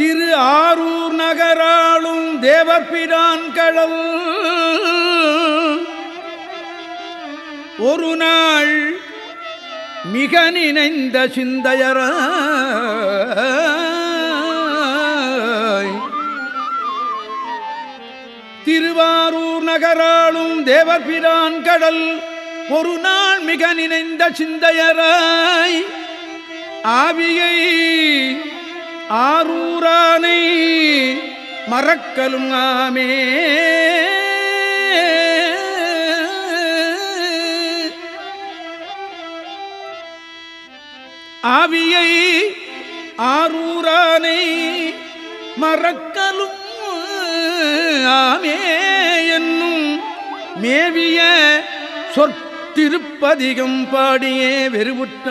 திரு ஆரூர் நகராளும் தேவப்பிரான் கடல் ஒரு நாள் மிக நினைந்த சிந்தையர திருவாரூர் நகராளும் தேவப்பிரான் கடல் ஒரு நாள் மிக நினைந்த சிந்தையராய். ஆவியை ஆரூரானை மறக்கலும் ஆமே ஆவியை ஆரூரானை மறக்கலும் ஆமே என்னும் மேவிய சொற்திருப்பதிகம் பாடியே வெறுவுற்ற